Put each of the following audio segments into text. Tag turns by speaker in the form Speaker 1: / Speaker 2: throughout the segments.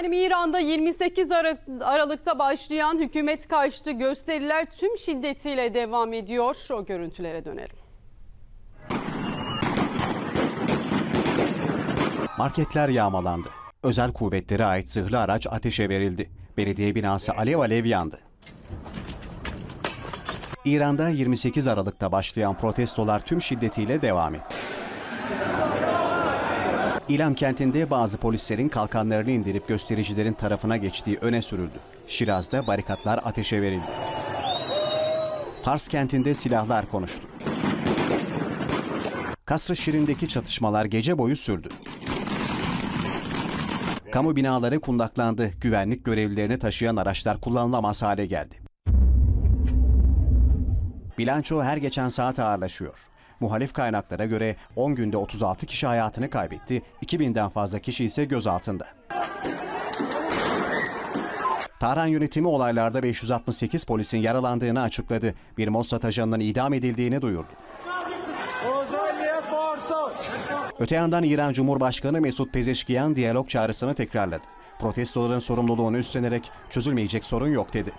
Speaker 1: Efendim İran'da 28 Ara- Aralık'ta başlayan hükümet karşıtı gösteriler tüm şiddetiyle devam ediyor. O görüntülere dönelim.
Speaker 2: Marketler yağmalandı. Özel kuvvetlere ait zırhlı araç ateşe verildi. Belediye binası alev alev yandı. İran'da 28 Aralık'ta başlayan protestolar tüm şiddetiyle devam etti. İlam kentinde bazı polislerin kalkanlarını indirip göstericilerin tarafına geçtiği öne sürüldü. Şiraz'da barikatlar ateşe verildi. Fars kentinde silahlar konuştu. Kasr-ı Şirin'deki çatışmalar gece boyu sürdü. Kamu binaları kundaklandı. Güvenlik görevlilerini taşıyan araçlar kullanılamaz hale geldi. Bilanço her geçen saat ağırlaşıyor. Muhalif kaynaklara göre 10 günde 36 kişi hayatını kaybetti, 2000'den fazla kişi ise gözaltında. Tahran yönetimi olaylarda 568 polisin yaralandığını açıkladı. Bir Mossad ajanının idam edildiğini duyurdu. Öte yandan İran Cumhurbaşkanı Mesut Pezeşkiyan diyalog çağrısını tekrarladı. Protestoların sorumluluğunu üstlenerek çözülmeyecek sorun yok dedi.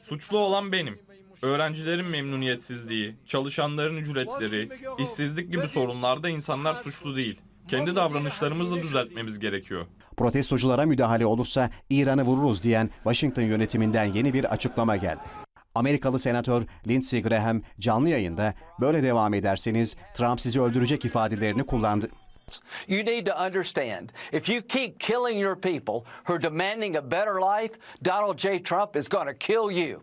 Speaker 3: Suçlu olan benim. Öğrencilerin memnuniyetsizliği, çalışanların ücretleri, işsizlik gibi sorunlarda insanlar suçlu değil. Kendi davranışlarımızı düzeltmemiz gerekiyor.
Speaker 2: Protestoculara müdahale olursa İran'ı vururuz diyen Washington yönetiminden yeni bir açıklama geldi. Amerikalı senatör Lindsey Graham canlı yayında böyle devam ederseniz Trump sizi öldürecek ifadelerini kullandı.
Speaker 4: You need to understand if you keep killing your people who are demanding a better life, Donald J. Trump is going to kill you.